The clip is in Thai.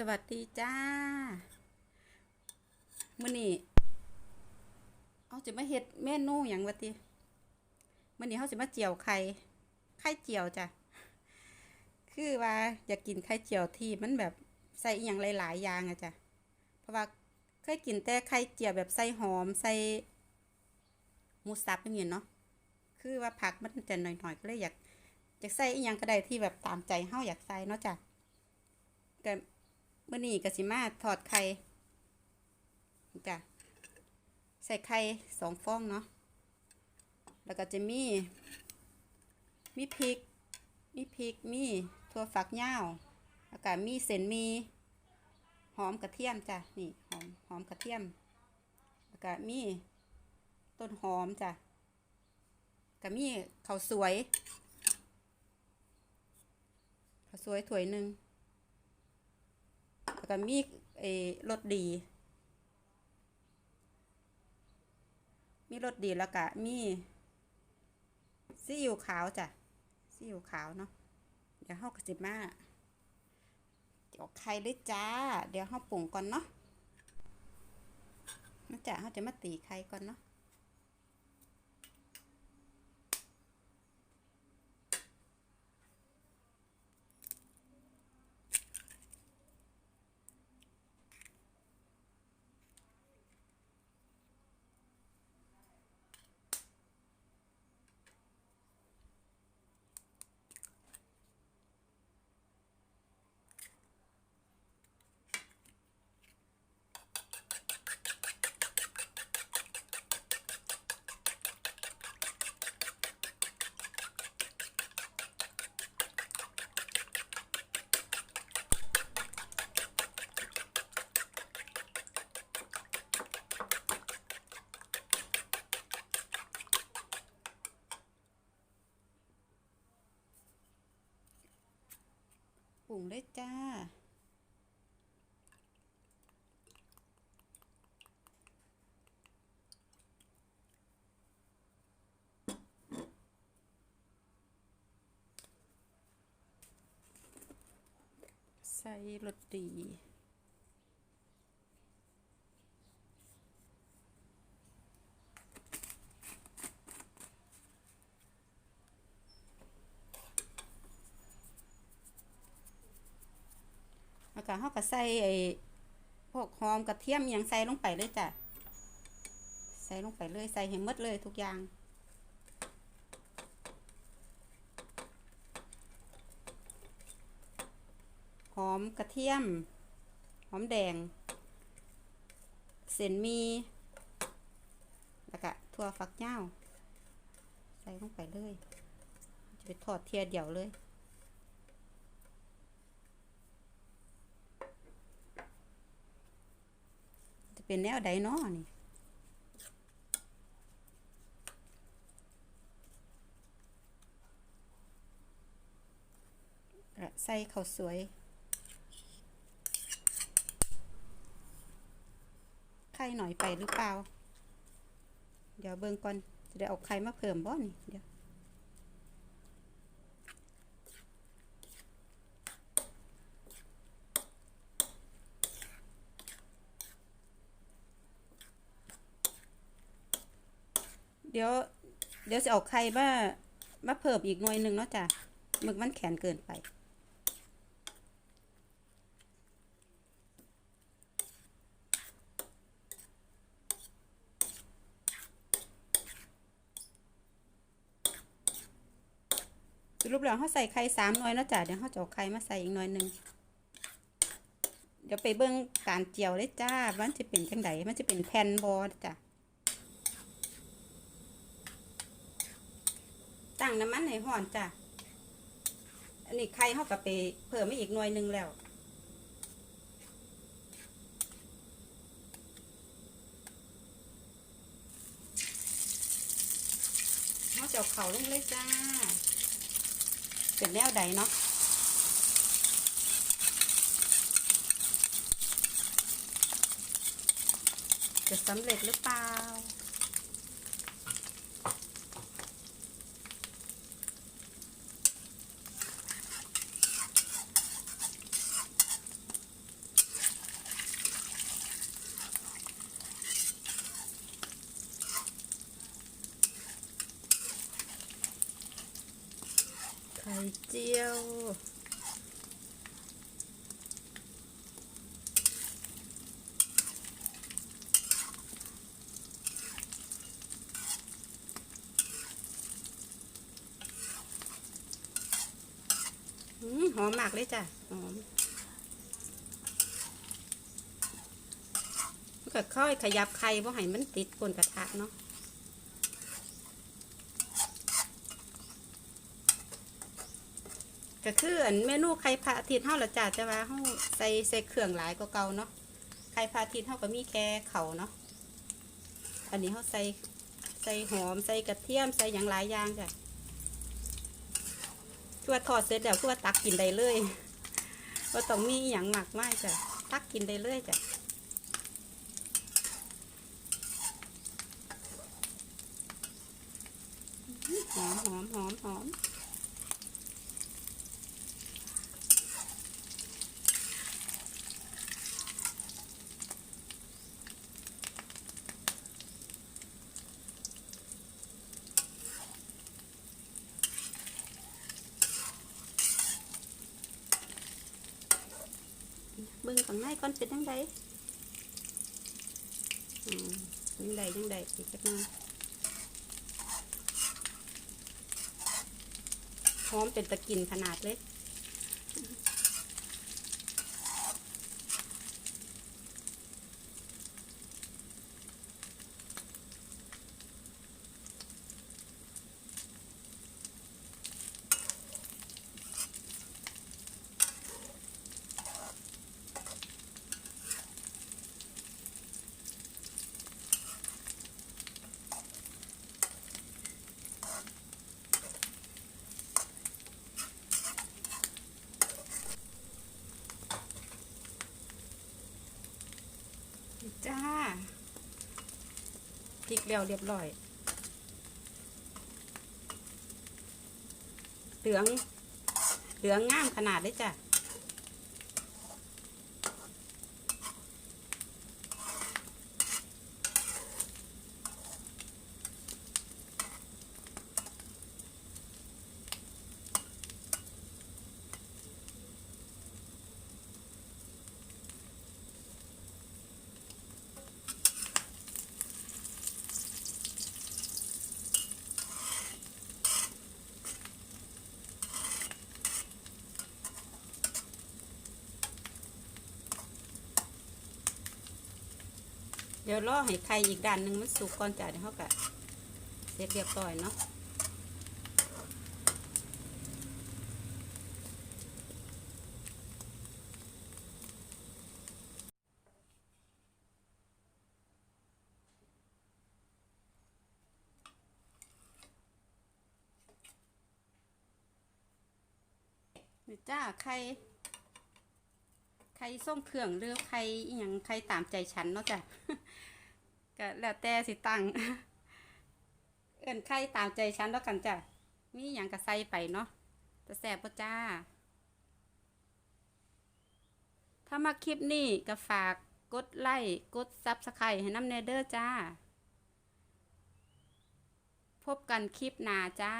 สวัสดีจ้ามื้อนี้เอาจะมาเฮ็ดเมนูหยังวะติมื้อนี้เฮาสิมาเจียวไข่ ไข่เจียวจ้ะ คือว่าอยากกินไข่เจียวที่มันแบบใส่อหยังหลาย ๆ อย่างอะจ้ะ เพราะว่าเคยกินแต่ไข่เจียวแบบใส่หอมใส่หมูสับอย่างเงี้ยเนาะ คือว่าผักมันจะหน่อย ๆ ก็เลยอยากอยากใส่อีหยังก็ได้ที่แบบตามใจเฮาอยากใส่เนาะจ้ะก็ เมื่อนี้กสิมาทอดไข่จ้ะใส่ไข่สองฟองเนาะแล้วก็จะมี มีพริก มีพริกมีถั่วฝักยาวแล้วก็มีเส้นมีหอมกระเทียมจ้ะนี่หอมหอมกระเทียมแล้วก็มีต้นหอมจ้ะก็มีข้าวสวยข้าวสวยถ้วยหนึ่ง แล้วก็มีเออรสดี มีรสดีแล้วก็มีซีอิ๊วขาวจ้ะซีอิ๊วขาวเนาะเดี๋ยวเฮาก็สิมาเดี๋ยวไข่ด้วยจ้า เดี๋ยวเฮาปรุงก่อนเนาะนะจ้ะเฮาจะมาตีไข่ก่อนเนาะ งเลยจ้า ใส่รสดี แล้วก็เขาก็ใส่ไอ้พวกหอมกระเทียมอิหยังใส่ลงไปเลยจ้ะ ใส่ลงไปเลย ใส่ให้หมดเลยทุกอย่าง หอมกระเทียม หอมแดง เส้นมี แล้วก็ถั่วฝักยาว ใส่ลงไปเลย จะไปทอดเทียเดียวเลย เป็นแนวใดเนาะนี่ใส่ข้าวสวย ไข่หน่อยไปหรือเปล่า เดี๋ยวเบิ่งก่อน จะได้เอาไข่มาเพิ่มบ่นี่เดี๋ยว ดี๋ยว เดี๋ยวจะเอาไข่มามาเพิ่มอีกหน่วยหนึ่งเนาะจ้ะหมึกมันแข็งเกินไป สรุปแล้วเขาใส่ไข่สามหน่วยเนาะจ้ะเดี๋ยวเขาจะเอาไข่มาใส่อีกหน่วยหนึ่งเดี๋ยวไปเบิ่งการเจียวเลยจ้ามันจะเป็นจังไดมันจะเป็นแผ่นบอจ้ะ ตั้งน้ำมันให้ห่อนจ้ะ อันนี้ไข่เขาก็ไปเพิ่มไมาอีกหน่วยหนึ่งแล้ว เขาจะเอาเข่าลงเลยจ้า เป็นแนวใดเนาะจะสำเร็จหรือเปล่า เจียว หอมมากเลยจ้ะ หอมก็ค่อยขยับไข่บ่ให้มันติดกนกระทะเนาะ ก็คืออันเมนูไข่พระอาทิตย์เฮาละจ้ะแต่ว่าเฮาใส่ใส่เครื่องหลายกว่าเก่าเนาะไข่พระอาทิตย์เฮาก็มีแค่เขาเนาะอันนี้เฮาใส่ใส่หอมใส่กระเทียมใส่หยังหลายอย่างจ้ะคือว่าทอดเสร็จแล้วคือว่าตักกินได้เลยว่าต้องมีอย่างหมักมากจ้ะตักกินได้เลยจ้ะหอมหอมหอมหอมเบิ่งข้างในก่อนเป็นยังไงยังไงยังไงอีกจักหน่อยหอมเป็นตะกินขนาดเลย จ้าพริก แล้วเรียบร้อย เหลือง เหลืองงามขนาดเลยจ้ะ ดี๋ยวรอให้ไข่อีกด้านหนึ่งมันสุกก่อนจ้ะเดี๋ยวเขากะเสร็จเรียบร้อยเนาะนี่จ้าไข่ ไข่ส้มเครื่องหรือไข่อหยังไข่ตามใจฉันเนาะจ้ะก็แล้วแต่สิตั้งเอิ้นไข่ตามใจฉันแล้วกันจ้ะมีอหย่างก็ใส่ไปเนาะแต่แซ่บปะจ้า ถ้ามาคลิปนี้ก็ฝากกดไลค์กดซับสไครต์ให้น้ำเนเดอร์จ้า พบกันคลิปหน้าจ้า